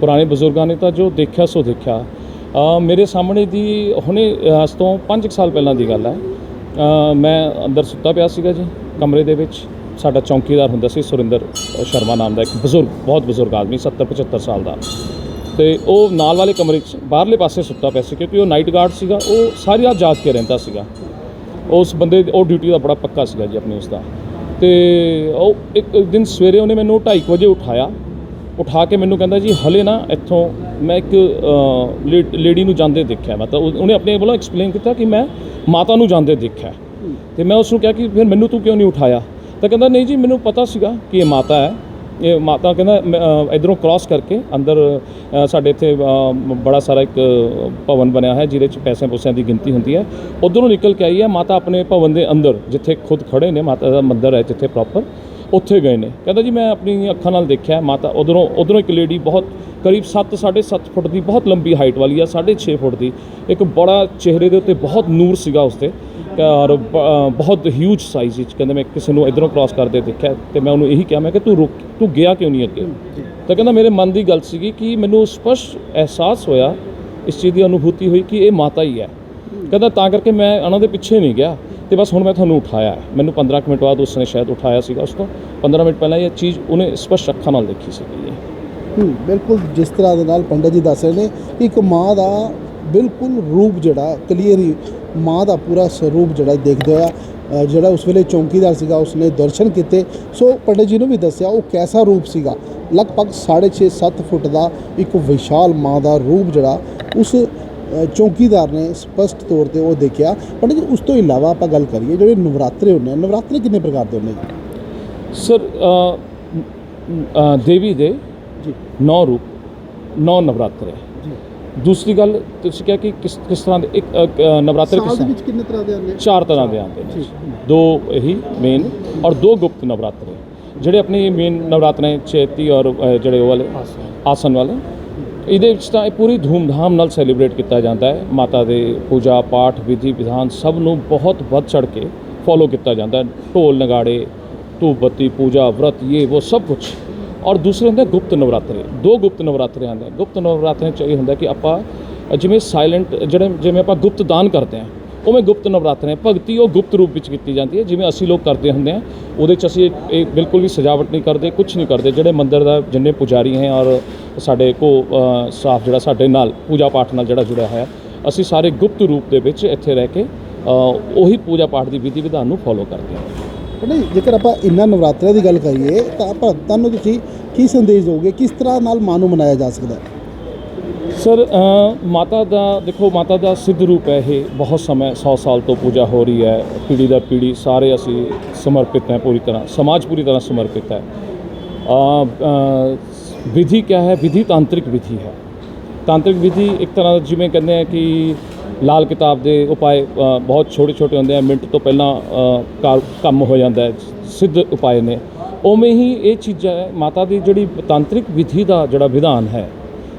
ਪੁਰਾਣੇ ਬਜ਼ੁਰਗਾਂ ਨੇ ਤਾਂ ਜੋ ਦੇਖਿਆ ਸੋ ਦੇਖਿਆ। ਅ, ਮੇਰੇ ਸਾਹਮਣੇ ਦੀ ਹੁਣੇ ਅ, ਅੱਜ ਤੋਂ 5 ਸਾਲ ਪਹਿਲਾਂ ਦੀ ਗੱਲ ਹੈ। ਮੈਂ ਅੰਦਰ ਸੁੱਤਾ ਪਿਆ ਸੀਗਾ ਜੀ, ਕਮਰੇ ਦੇ ਵਿੱਚ। ਸਾਡਾ ਚੌਕੀਦਾਰ ਹੁੰਦਾ ਸੀ ਸੁਰਿੰਦਰ ਸ਼ਰਮਾ ਨਾਮ ਦਾ ਇੱਕ ਬਜ਼ੁਰਗ, ਬਹੁਤ ਬਜ਼ੁਰਗ ਆਦਮੀ 70 75 ਸਾਲ ਦਾ। ਤੇ ਉਹ ਨਾਲ ਵਾਲੇ ਕਮਰੇ 'ਚ, ਬਾਹਰਲੇ ਪਾਸੇ ਸੁੱਤਾ ਪਿਆ ਸੀ ਕਿਉਂਕਿ ਉਹ ਨਾਈਟ ਗਾਰਡ ਸੀਗਾ, ਉਹ ਸਾਰੀ ਰਾਤ ਜਾਗ ਕੇ ਰਹਿੰਦਾ ਸੀਗਾ। ਉਸ ਬੰਦੇ ਉਹ ਡਿਊਟੀ ਦਾ ਬੜਾ ਪੱਕਾ ਸੀਗਾ ਜੀ ਆਪਣੀ ਉਸ ਦਾ ਤੇ ਉਹ ਇੱਕ ਦਿਨ ਸਵੇਰੇ ਉਹਨੇ ਮੈਨੂੰ 2:30 ਵਜੇ ਉਠਾਇਆ। ਉਠਾ ਕੇ ਮੈਨੂੰ ਕਹਿੰਦਾ ਜੀ, ਹਲੇ ਨਾ ਇੱਥੋਂ ਮੈਂ ਇੱਕ ਲੇ- ਲੇਡੀ ਨੂੰ ਜਾਂਦੇ ਦੇਖਿਆ। ਮਤਲਬ ਉਹ- ਉਹਨੇ ਆਪਣੇ ਵੱਲੋਂ ਐਕਸਪਲੇਨ ਕੀਤਾ ਕਿ ਮੈਂ ਮਾਤਾ ਨੂੰ ਜਾਂਦੇ ਦੇਖਿਆ। ਤੇ ਮੈਂ ਉਸ ਨੂੰ ਕਿਹਾ ਕਿ ਫਿਰ ਮੈਨੂੰ ਤੂੰ ਕਿਉਂ ਨਹੀਂ ਉਠਾਇਆ? ਤਾਂ ਕਹਿੰਦਾ ਨਹੀਂ ਜੀ ਮੈਨੂੰ ਪਤਾ ਸੀਗਾ ਕਿ ਇਹ ਮਾਤਾ ਹੈ। ਇਹ ਮਾਤਾ ਕਹਿੰਦਾ ਮੈਂ, ਇੱਧਰੋਂ ਕ੍ਰਾਸ ਕਰਕੇ ਅੰਦਰ ਸਾਡੇ ਇੱਥੇ ਬੜਾ ਸਾਰਾ ਇੱਕ ਭਵਨ ਬਣਿਆ ਹੈ ਜਿਹਦੇ ਚ ਪੈਸੇ ਪੂਸਿਆਂ ਦੀ ਗਿਣਤੀ ਹੁੰਦੀ ਹੈ। ਉਧਰੋਂ ਨਿਕਲ ਕੇ ਆਈ ਹੈ ਮਾਤਾ ਆਪਣੇ ਭਵਨ ਦੇ ਅੰਦਰ ਜਿੱਥੇ ਖੁਦ ਖੜੇ ਨੇ ਮਾਤਾ ਦਾ ਮੰਦਿਰ ਹੈ ਜਿੱਥੇ ਪ੍ਰੋਪਰ ਉੱਥੇ ਗਏ ਨੇ। ਕਹਿੰਦਾ ਜੀ, ਮੈਂ ਆਪਣੀ ਅੱਖਾਂ ਨਾਲ ਦੇਖਿਆ, ਮਾਤਾ ਉਧਰੋਂ ਉਧਰੋਂ ਇੱਕ ਲੇਡੀ ਬਹੁਤ ਕਰੀਬ 7 7.5 ਫੁੱਟ ਦੀ, ਬਹੁਤ ਲੰਬੀ ਹਾਈਟ ਵਾਲੀ ਆ 6.5 ਫੁੱਟ ਦੀ। ਇੱਕ ਬੜਾ ਚਿਹਰੇ ਦੇ ਉੱਤੇ ਬਹੁਤ ਨੂਰ ਸੀਗਾ ਉਸਤੇ ਔਰ ਬਹੁਤ ਹਿਊਜ ਸਾਈਜ਼ ਵਿੱਚ ਕਹਿੰਦੇ ਮੈਂ ਕਿਸੇ ਨੂੰ ਇਧਰੋਂ ਕ੍ਰਾਸ ਕਰਦੇ ਦੇਖਿਆ ਤੇ ਮੈਂ ਉਹਨੂੰ ਇਹੀ ਕਿਹਾ, ਮੈਂ ਕਿ ਤੂੰ ਰੁਕ, ਤੂੰ ਗਿਆ ਕਿਉਂ ਨਹੀਂ ਅੱਗੇ? ਤਾਂ ਕਹਿੰਦਾ ਮੇਰੇ ਮਨ ਦੀ ਗੱਲ ਸੀਗੀ ਕਿ ਮੈਨੂੰ ਸਪਸ਼ਟ ਅਹਿਸਾਸ ਹੋਇਆ, ਇਸ ਚੀਜ਼ ਦੀ ਅਨੁਭੂਤੀ ਹੋਈ ਕਿ ਇਹ ਮਾਤਾ ਹੀ ਹੈ। ਕਹਿੰਦਾ ਤਾਂ ਕਰਕੇ ਮੈਂ ਉਹਨਾਂ ਦੇ ਪਿੱਛੇ ਨਹੀਂ ਗਿਆ। ਤੇ ਬਸ ਹੁਣ ਮੈਂ ਤੁਹਾਨੂੰ ਉਠਾਇਆ ਮੈਨੂੰ 15 ਕੁ ਮਿੰਟ ਬਾਅਦ ਉਸਨੇ ਸ਼ਾਇਦ ਉਠਾਇਆ ਸੀਗਾ ਉਸ ਤੋਂ। 15 ਮਿੰਟ ਪਹਿਲਾਂ ਇਹ ਚੀਜ਼ ਉਹਨੇ ਸਪਸ਼ਟ ਅੱਖਾਂ ਨਾਲ ਦੇਖੀ ਸੀਗੀ ਹੂੰ, ਬਿਲਕੁਲ ਜਿਸ ਤਰ੍ਹਾਂ ਦੇ ਨਾਲ ਪੰਡਤ ਜੀ ਦੱਸ ਰਹੇ ਨੇ ਕਿ ਇੱਕ ਮਾਂ ਦਾ ਬਿਲਕੁਲ ਰੂਪ ਜਿਹੜਾ ਕਲੀਅਰ ਹੀ ਮਾਂ ਦਾ ਪੂਰਾ ਸਰੂਪ ਜਿਹੜਾ ਦੇਖਦੇ ਹੋਇਆ ਜਿਹੜਾ ਉਸ ਵੇਲੇ ਚੌਂਕੀਦਾਰ ਸੀਗਾ, ਉਸਨੇ ਦਰਸ਼ਨ ਕੀਤੇ। ਸੋ ਪੰਡਿਤ ਜੀ ਨੂੰ ਵੀ ਦੱਸਿਆ ਉਹ ਕੈਸਾ ਰੂਪ ਸੀਗਾ। ਲਗਭਗ 6.5 7 ਫੁੱਟ ਦਾ ਇੱਕ ਵਿਸ਼ਾਲ ਮਾਂ ਦਾ ਰੂਪ ਜਿਹੜਾ ਉਸ ਚੌਂਕੀਦਾਰ ਨੇ ਸਪਸ਼ਟ ਤੌਰ ਤੇ ਉਹ ਦੇਖਿਆ। ਜੀ ਉਸ ਤੋਂ ਇਲਾਵਾ ਆਪਾਂ ਗੱਲ ਕਰੀਏ ਜਿਹੜੇ ਨਵਰਾਤਰੇ ਹੁੰਦੇ ਆ ਨਵਰਾਤਰੇ ਕਿੰਨੇ ਪ੍ਰਕਾਰ ਦੇ ਹੁੰਦੇ ਜੀ ਸਰ ਦੇਵੀ ਦੇ ਜੀ। ਨੌ ਰੂਪ ਨੌ ਨਵਰਾਤਰੇ। ਜੀ। ਦੂਸਰੀ ਗੱਲ ਤੁਸੀਂ ਕਿਹਾ ਕਿ ਕਿਸ ਕਿਸ ਤਰ੍ਹਾਂ ਦੇ ਇੱਕ ਨਵਰਾਤਰੇ ਕਿਸ ਵਿੱਚ ਕਿੰਨੇ ਤਰ੍ਹਾਂ ਦੇ ਆਉਂਦੇ ਚਾਰ ਤਰ੍ਹਾਂ ਦੇ ਆਉਂਦੇ ਨੇ। ਦੋ ਇਹੀ ਮੇਨ ਔਰ ਦੋ ਗੁਪਤ ਨਵਰਾਤਰੇ। ਜਿਹੜੇ ਆਪਣੀ ਮੇਨ ਨਵਰਾਤਰੇ ਚੇਤੀ ਔਰ ਜਿਹੜੇ ਉਹ ਵਾਲੇ ਆਸਨ ਵਾਲੇ ਇਹਦੇ ਵਿੱਚ ਤਾਂ ਇਹ ਪੂਰੀ ਧੂਮਧਾਮ ਨਾਲ ਸੈਲੀਬ੍ਰੇਟ ਕੀਤਾ ਜਾਂਦਾ ਹੈ। ਮਾਤਾ ਦੇ ਪੂਜਾ, ਪਾਠ, ਵਿਧੀ, ਵਿਧਾਨ ਸਭ ਨੂੰ ਬਹੁਤ ਵੱਧ ਚੜ ਕੇ ਫੋਲੋ ਕੀਤਾ ਜਾਂਦਾ ਹੈ। ਢੋਲ ਨਗਾੜੇ ਧੂਪ ਬੱਤੀ ਪੂਜਾ, ਵਰਤ ਇਹ ਉਹ ਸਭ ਕੁਝ ਔਰ ਦੂਸਰੇ ਹੁੰਦੇ ਗੁਪਤ ਨਵਰਾਤਰੇ। ਦੋ ਗੁਪਤ ਨਵਰਾਤਰੇ ਆਉਂਦੇ ਆ। ਗੁਪਤ ਨਵਰਾਤਰੇ ਚ ਇਹ ਹੁੰਦਾ ਕਿ ਆਪਾਂ ਜਿਵੇਂ ਸਾਇਲੈਂਟ ਜਿਹੜੇ ਜਿਵੇਂ ਆਪਾਂ ਗੁਪਤ ਦਾਨ ਕਰਦੇ ਹਾਂ ਉਵੇਂ ਗੁਪਤ ਨਵਰਾਤਰੇ ਭਗਤੀ ਉਹ ਗੁਪਤ ਰੂਪ ਵਿੱਚ ਕੀਤੀ ਜਾਂਦੀ ਹੈ, ਜਿਵੇਂ ਅਸੀਂ ਲੋਕ ਕਰਦੇ ਹੁੰਦੇ ਆ ਉਹਦੇ ਚ ਅਸੀਂ ਇਹ ਬਿਲਕੁਲ ਵੀ ਸਜਾਵਟ ਨਹੀਂ ਕਰਦੇ ਕੁਝ ਨਹੀਂ ਕਰਦੇ। ਜਿਹੜੇ ਮੰਦਿਰ ਦਾ ਜਿੰਨੇ ਪੁਜਾਰੀ ਹੈ ਔਰ ਸਾਡੇ ਕੋ ਸਟਾਫ ਜਿਹੜਾ ਸਾਡੇ ਨਾਲ ਪੂਜਾ ਪਾਠ ਨਾਲ ਜਿਹੜਾ ਜੁੜਿਆ ਹੋਇਆ, ਅਸੀਂ ਸਾਰੇ ਗੁਪਤ ਰੂਪ ਦੇ ਵਿੱਚ ਇੱਥੇ ਰਹਿ ਕੇ ਉਹੀ ਪੂਜਾ ਪਾਠ ਦੀ ਵਿਧੀ ਵਿਧਾਨ ਨੂੰ ਫੋਲੋ ਕਰਦੇ ਹਾਂ। ਨਹੀਂ, ਜੇਕਰ ਆਪਾਂ ਇਹਨਾਂ ਨਵਰਾਤਰਿਆਂ ਦੀ ਗੱਲ ਕਰੀਏ, ਤਾਂ ਭਗਤਾਂ ਨੂੰ ਤੁਸੀਂ ਕੀ ਸੰਦੇਸ਼ ਦਿਓਗੇ ਕਿਸ ਤਰ੍ਹਾਂ ਨਾਲ ਮਾਂ ਨੂੰ ਮਨਾਇਆ ਜਾ ਸਕਦਾ ਹੈ? ਸਰ ਮਾਤਾ ਦਾ ਦੇਖੋ ਮਾਤਾ ਦਾ ਸਿੱਧ ਰੂਪ ਹੈ ਇਹ। ਬਹੁਤ ਸਮਾਂ 100 ਸਾਲ ਤੋਂ ਪੂਜਾ ਹੋ ਰਹੀ ਹੈ। ਪੀੜ੍ਹੀ ਦਾ ਪੀੜ੍ਹੀ ਸਾਰੇ ਅਸੀਂ ਸਮਰਪਿਤ ਹੈ ਪੂਰੀ ਤਰ੍ਹਾਂ। ਸਮਾਜ ਪੂਰੀ ਤਰ੍ਹਾਂ ਸਮਰਪਿਤ ਹੈ। ਅ, ਵਿਧੀ ਕਿਆ ਹੈ? ਵਿਧੀ ਤਾਂਤਰਿਕ ਵਿਧੀ ਹੈ। ਤਾਂਤਰਿਕ ਵਿਧੀ ਇੱਕ ਤਰ੍ਹਾਂ ਜਿਵੇਂ ਕਹਿੰਦੇ ਆ ਕਿ ਲਾਲ ਕਿਤਾਬ ਦੇ ਉਪਾਏ ਬਹੁਤ ਛੋਟੇ ਛੋਟੇ ਹੁੰਦੇ ਆ। ਮਿੰਟ ਤੋਂ ਪਹਿਲਾਂ ਕਾਰ- ਕੰਮ ਹੋ ਜਾਂਦਾ ਹੈ। ਸਿੱਧ ਉਪਾਏ ਨੇ। ਉਵੇਂ ਹੀ ਇਹ ਚੀਜ਼ਾਂ ਮਾਤਾ ਦੀ ਜਿਹੜੀ ਤਾਂਤਰਿਕ ਵਿਧੀ ਦਾ ਜਿਹੜਾ ਵਿਧਾਨ ਹੈ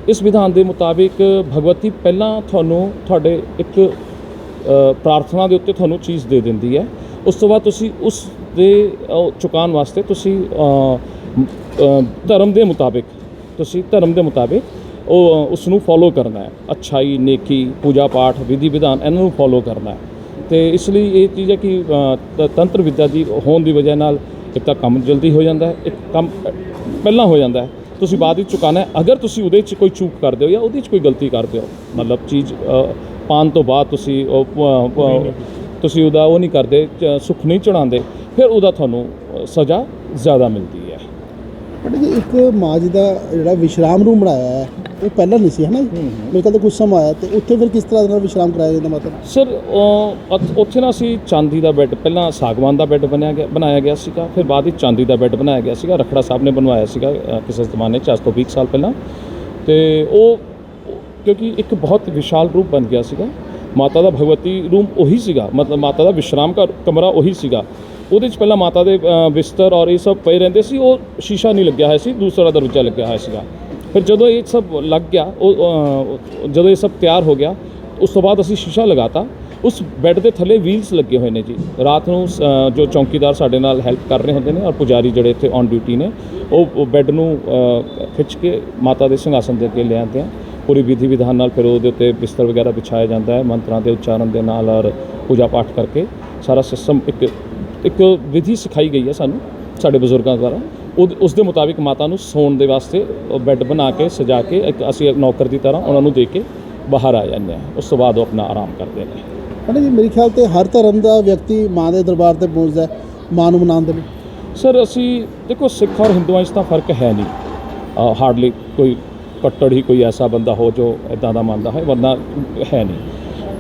ਇਸ ਵਿਧਾਨ ਦੇ ਮੁਤਾਬਿਕ ਭਗਵਤੀ ਪਹਿਲਾਂ ਤੁਹਾਨੂੰ ਤੁਹਾਡੇ ਇੱਕ ਪ੍ਰਾਰਥਨਾ ਦੇ ਉੱਤੇ ਤੁਹਾਨੂੰ ਚੀਜ਼ ਦੇ ਦਿੰਦੀ ਹੈ। ਉਸ ਤੋਂ ਬਾਅਦ ਤੁਸੀਂ ਉਸ ਦੇ ਅ, ਚੁਕਾਉਣ ਵਾਸਤੇ ਤੁਸੀਂ ਧਰਮ ਦੇ ਮੁਤਾਬਿਕ ਤੁਸੀਂ ਧਰਮ ਦੇ ਮੁਤਾਬਿਕ ਉਹ ਉਸ ਨੂੰ ਫੋਲੋ ਕਰਨਾ ਹੈ। ਅੱਛਾਈ ਨੇਕੀ ਪੂਜਾ ਪਾਠ ਵਿਧੀ ਵਿਧਾਨ ਇਹਨਾਂ ਨੂੰ ਫੋਲੋ ਕਰਨਾ ਹੈ। ਤੇ ਇਸ ਲਈ ਇਹ ਚੀਜ਼ ਹੈ ਕਿ ਤੰਤਰ ਵਿਦਿਆ ਦੀ ਹੋਣ ਦੀ ਵਜ੍ਹਾ ਨਾਲ ਇੱਕ ਤਾਂ ਕੰਮ ਜਲਦੀ ਹੋ ਜਾਂਦਾ ਹੈ ਇੱਕ ਕੰਮ ਪਹਿਲਾਂ ਹੋ ਜਾਂਦਾ ਹੈ। ਤੁਸੀਂ ਬਾਅਦ ਵਿੱਚ ਚੁਕਾਉਣਾ ਹੈ। ਅਗਰ ਤੁਸੀਂ ਉਹਦੇ 'ਚ ਕੋਈ ਚੂਕ ਕਰਦੇ ਹੋ ਜਾਂ ਉਹਦੇ 'ਚ ਕੋਈ ਗਲਤੀ ਕਰਦੇ ਹੋ ਮਤਲਬ ਚੀਜ਼ ਅ, ਪਾਉਣ ਤੋਂ ਬਾਅਦ ਤੁਸੀਂ ਤੁਸੀਂ ਉਹਦਾ ਉਹ ਨਹੀਂ ਕਰਦੇ ਸੁੱਖ ਨਹੀਂ ਚੜਾਉਂਦੇ ਫਿਰ ਉਹਦਾ ਤੁਹਾਨੂੰ ਸਜ਼ਾ ਜ਼ਿਆਦਾ ਮਿਲਦੀ ਹੈ। ਬਟ ਜੀ ਇੱਕ ਮਾਂ ਜੀ ਦਾ ਜਿਹੜਾ ਵਿਸ਼ਰਾਮ ਰੂਮ ਬਣਾਇਆ ਹੈ ਉਹ ਪਹਿਲਾਂ ਨਹੀਂ ਸੀ ਹੈ ਨਾ ਜੀ? ਮੇਰੇ ਖਿਆਲ ਤੇ ਕੁਝ ਸਮਾਂ ਆਇਆ ਤੇ ਉੱਥੇ ਫਿਰ ਕਿਸ ਤਰ੍ਹਾਂ ਦੇ ਵਿਸ਼ਰਾਮ ਕਰਾਇਆ ਜਾਂਦਾ ਮਤਲਬ? ਸਰ ਉੱਥ- ਨਾ ਅਸੀਂ ਚਾਂਦੀ ਦਾ ਬੈੱਡ ਪਹਿਲਾਂ ਸਾਗਵਾਨ ਦਾ ਬੈੱਡ ਬਣਿਆ ਗਿਆ ਬਣਾਇਆ ਗਿਆ ਸੀਗਾ ਫਿਰ ਬਾਅਦ ਵਿੱਚ ਚਾਂਦੀ ਦਾ ਬੈੱਡ ਬਣਾਇਆ ਗਿਆ ਸੀਗਾ ਰਖੜਾ ਸਾਹਿਬ ਨੇ ਬਣਵਾਇਆ ਸੀਗਾ ਕਿਸੇ ਜ਼ਮਾਨੇ 'ਚ ਅੱਜ ਤੋਂ 20 ਸਾਲ ਪਹਿਲਾਂ। ਤੇ ਉਹ ਕਿਉਂਕਿ ਇੱਕ ਬਹੁਤ ਵਿਸ਼ਾਲ ਰੂਪ ਬਣ ਗਿਆ ਸੀਗਾ। ਮਾਤਾ ਦਾ ਭਗਵਤੀ ਰੂਮ ਉਹੀ ਸੀਗਾ ਮਤਲਬ ਮਾਤਾ ਦਾ ਵਿਸ਼ਰਾਮ ਘਰ ਕਮਰਾ ਉਹੀ ਸੀਗਾ। ਉਹਦੇ 'ਚ ਪਹਿਲਾਂ ਮਾਤਾ ਦੇ ਬਿਸਤਰ ਔਰ ਇਹ ਸਭ ਪਏ ਰਹਿੰਦੇ ਸੀ, ਉਹ ਸ਼ੀਸ਼ਾ ਨਹੀਂ ਲੱਗਿਆ ਹੋਇਆ ਸੀ, ਦੂਸਰਾ ਦਰਵਾਜ਼ਾ ਲੱਗਿਆ ਹੋਇਆ ਸੀਗਾ। ਫਿਰ ਜਦੋਂ ਇਹ ਸਭ ਲੱਗ ਗਿਆ, ਉਹ ਜਦੋਂ ਇਹ ਸਭ ਤਿਆਰ ਹੋ ਗਿਆ, ਉਸ ਤੋਂ ਬਾਅਦ ਅਸੀਂ ਸ਼ੀਸ਼ਾ ਲਗਾਤਾ। ਉਸ ਬੈੱਡ ਦੇ ਥੱਲੇ ਵੀਲਸ ਲੱਗੇ ਹੋਏ ਨੇ ਜੀ। ਰਾਤ ਨੂੰ ਜੋ ਚੌਕੀਦਾਰ ਸਾਡੇ ਨਾਲ ਹੈਲਪ ਕਰ ਰਹੇ ਹੁੰਦੇ ਨੇ ਔਰ ਪੁਜਾਰੀ ਜਿਹੜੇ ਇੱਥੇ ਔਨ ਡਿਊਟੀ ਨੇ, ਉਹ ਬੈੱਡ ਨੂੰ ਖਿੱਚ ਕੇ ਮਾਤਾ ਦੇ ਸਿੰਘਾਸਨ ਦੇ ਅੱਗੇ ਲੈ ਆਉਂਦੇ ਆ। ਪੂਰੀ ਵਿਧੀ ਵਿਧਾਨ ਨਾਲ ਫਿਰ ਉਹਦੇ ਉੱਤੇ ਬਿਸਤਰ ਵਗੈਰਾ ਵਿਛਾਇਆ ਜਾਂਦਾ ਹੈ, ਮੰਤਰਾਂ ਦੇ ਉਚਾਰਨ ਦੇ ਨਾਲ ਔਰ ਪੂਜਾ ਪਾਠ ਕਰਕੇ। ਸਾਰਾ ਸਿਸਟਮ ਇੱਕ ਇੱਕ ਵਿਧੀ ਸਿਖਾਈ ਗਈ ਹੈ ਸਾਨੂੰ ਸਾਡੇ ਬਜ਼ੁਰਗਾਂ ਦੁਆਰਾ। ਉਸ ਦੇ ਮੁਤਾਬਿਕ ਮਾਤਾ ਨੂੰ ਸੌਣ ਦੇ ਵਾਸਤੇ ਬੈੱਡ ਬਣਾ ਕੇ ਸਜਾ ਕੇ ਇੱਕ ਅਸੀਂ ਨੌਕਰ ਦੀ ਤਰ੍ਹਾਂ ਉਹਨਾਂ ਨੂੰ ਦੇ ਕੇ ਬਾਹਰ ਆ ਜਾਂਦੇ ਹਾਂ। ਉਸ ਤੋਂ ਬਾਅਦ ਉਹ ਆਪਣਾ ਆਰਾਮ ਕਰਦੇ ਨੇ। ਬਟ ਜੀ ਮੇਰੇ ਖਿਆਲ ਤੇ ਹਰ ਧਰਮ ਦਾ ਵਿਅਕਤੀ ਮਾਂ ਦੇ ਦਰਬਾਰ ਤੇ ਪਹੁੰਚਦਾ ਮਾਂ ਨੂੰ ਮਨਾਉਣ ਦੇ ਲਈ ਸਰ ਅਸੀਂ ਦੇਖੋ ਸਿੱਖ ਔਰ ਹਿੰਦੂਆਂ 'ਚ ਤਾਂ ਫ਼ਰਕ ਹੈ ਨਹੀਂ। ਹਾਰਡਲੀ ਕੋਈ ਕੱਟੜ ਹੀ ਕੋਈ ਐਸਾ ਬੰਦਾ ਹੋ ਜੋ ਇਦਾਂ ਦਾ ਮੰਨਦਾ ਹੈ ਵਰਨਾ ਹੈ ਨਹੀਂ।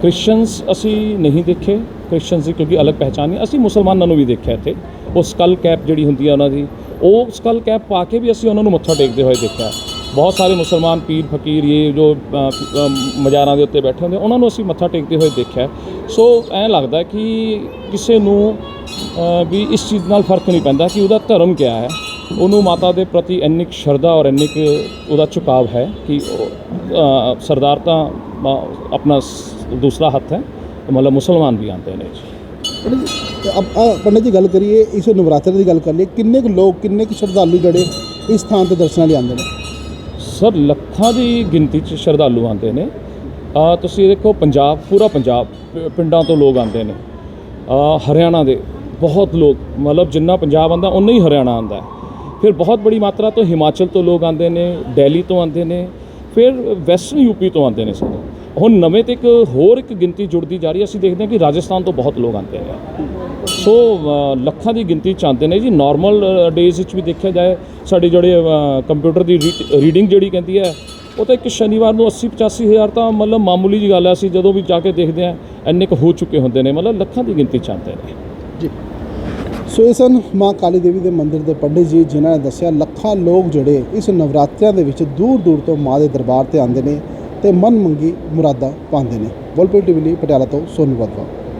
ਕ੍ਰਿਸਚੀਅਨਸ ਅਸੀਂ ਨਹੀਂ ਦੇਖੇ, ਕ੍ਰਿਸਚੀਅਨਸ ਦੀ ਕਿਉਂਕਿ ਅਲੱਗ ਪਹਿਚਾਨ ਨਹੀਂ, ਅਸੀਂ ਮੁਸਲਮਾਨਾਂ ਨੂੰ ਵੀ ਦੇਖਿਆ ਇੱਥੇ। ਉਹ ਸਕਲ ਕੈਪ ਜਿਹੜੀ ਹੁੰਦੀ ਹੈ ਉਹਨਾਂ ਦੀ, ਉਹ ਸਕਲ ਕੈਪ ਪਾ ਕੇ ਵੀ ਅਸੀਂ ਉਹਨਾਂ ਨੂੰ ਮੱਥਾ ਟੇਕਦੇ ਹੋਏ ਦੇਖਿਆ। ਬਹੁਤ ਸਾਰੇ ਮੁਸਲਮਾਨ ਪੀਰ, ਫਕੀਰ, ਇਹ ਜੋ ਮਜ਼ਾਰਾਂ ਦੇ ਉੱਤੇ ਬੈਠੇ ਹੁੰਦੇ ਉਹਨਾਂ ਨੂੰ ਅਸੀਂ ਮੱਥਾ ਟੇਕਦੇ ਹੋਏ ਦੇਖਿਆ। ਸੋ ਐਂ ਲੱਗਦਾ ਕਿ ਕਿਸੇ ਨੂੰ ਵੀ ਇਸ ਚੀਜ਼ ਨਾਲ ਫ਼ਰਕ ਨਹੀਂ ਪੈਂਦਾ ਕਿ ਉਹਦਾ ਧਰਮ ਕਿਆ ਹੈ। ਉਹਨੂੰ ਮਾਤਾ ਦੇ ਪ੍ਰਤੀ ਇੰਨੀ ਕੁ ਸ਼ਰਧਾ ਔਰ ਇੰਨੀ ਕੁ ਉਹਦਾ ਝੁਕਾਵ ਹੈ ਕਿ ਸਰਦਾਰ ਤਾਂ ਆਪਣਾ ਦੂਸਰਾ ਹੱਥ ਹੈ ਮਤਲਬ ਮੁਸਲਮਾਨ ਵੀ ਆਉਂਦੇ ਨੇ ਜੀ। ਪੰਡਿਤ ਜੀ ਗੱਲ ਕਰੀਏ ਇਸ ਨਵਰਾਤਰੇ ਦੀ ਗੱਲ ਕਰ ਲਈਏ ਕਿੰਨੇ ਕੁ ਲੋਕ ਕਿੰਨੇ ਕੁ ਸ਼ਰਧਾਲੂ ਜਿਹੜੇ ਇਸ ਥਾਂ ਤੇ ਦਰਸ਼ਨਾਂ ਲਈ ਆਉਂਦੇ ਨੇ? ਸਰ ਲੱਖਾਂ ਦੀ ਗਿਣਤੀ 'ਚ ਸ਼ਰਧਾਲੂ ਆਉਂਦੇ ਨੇ। ਆ ਤੁਸੀਂ ਦੇਖੋ ਪੰਜਾਬ ਪੂਰਾ ਪੰਜਾਬ ਪਿੰਡਾਂ ਤੋਂ ਲੋਕ ਆਉਂਦੇ ਨੇ। ਆ ਹਰਿਆਣਾ ਦੇ ਬਹੁਤ ਲੋਕ ਮਤਲਬ ਜਿੰਨਾ ਪੰਜਾਬ ਆਉਂਦਾ ਉਨਾ ਹੀ ਹਰਿਆਣਾ ਆਉਂਦਾ ਹੈ। ਫਿਰ ਬਹੁਤ ਬੜੀ ਮਾਤਰਾ ਤੋਂ ਹਿਮਾਚਲ ਤੋਂ ਲੋਕ ਆਉਂਦੇ ਨੇ ਦਿੱਲੀ ਤੋਂ ਆਉਂਦੇ ਨੇ ਫਿਰ ਵੈਸਟਰਨ ਯੂਪੀ ਤੋਂ ਆਉਂਦੇ ਨੇ ਸਰ ਹੁਣ ਨਵੇਂ ਤੇ ਇੱਕ ਹੋਰ ਇੱਕ ਗਿਣਤੀ ਜੁੜਦੀ ਜਾ ਰਹੀ ਹੈ। ਅਸੀਂ ਦੇਖਦੇ ਹਾਂ ਕਿ ਰਾਜਸਥਾਨ ਤੋਂ ਬਹੁਤ ਲੋਕ ਆਉਂਦੇ ਨੇ ਸੋ ਲੱਖਾਂ ਦੀ ਗਿਣਤੀ ਚ ਆਉਂਦੇ ਨੇ ਜੀ। ਨਾਰਮਲ ਡੇਜ਼ ਵਿੱਚ ਵੀ ਦੇਖਿਆ ਜਾਏ, ਸਾਡੇ ਜਿਹੜੇ ਕੰਪਿਊਟਰ ਦੀ ਰੀਡਿੰਗ ਜਿਹੜੀ ਕਹਿੰਦੀ ਹੈ, ਉਹ ਤਾਂ ਇੱਕ ਸ਼ਨੀਵਾਰ ਨੂੰ 80 85 ਹਜ਼ਾਰ ਤਾਂ ਮਤਲਬ ਮਾਮੂਲੀ ਜੀ ਗੱਲ ਹੈ। ਅਸੀਂ ਜਦੋਂ ਵੀ ਜਾ ਕੇ ਦੇਖਦੇ ਹਾਂ, ਇੰਨੇ ਕੁ ਹੋ ਚੁੱਕੇ ਹੁੰਦੇ ਨੇ। ਮਤਲਬ ਲੱਖਾਂ ਦੀ ਗਿਣਤੀ ਚ ਆਉਂਦੇ ਨੇ। ਜੀ। ਸੋ, ਇਹ ਸਨ ਮਾਂ ਕਾਲੀ ਦੇਵੀ ਦੇ ਮੰਦਿਰ ਦੇ ਪੰਡਿਤ ਜੀ, ਜਿਨ੍ਹਾਂ ਨੇ ਦੱਸਿਆ, ਲੱਖਾਂ ਲੋਕ ਜਿਹੜੇ ਇਸ ਨਵਰਾਤਰਿਆਂ ਦੇ ਵਿੱਚ ਦੂਰ ਦੂਰ ਤੋਂ ਮਾਂ ਦੇ ਦਰਬਾਰ ਤੇ ਆਉਂਦੇ ਨੇ। ਤੇ ਮਨ ਮੰਗੀ ਮੁਰਾਦਾਂ ਪਾਉਂਦੇ ਨੇ। ਵੋਲਪੇ ਟੀਵੀ ਲਈ ਪਟਿਆਲਾ ਤੋਂ ਸੋਨੂ ਬਾਦਵਾ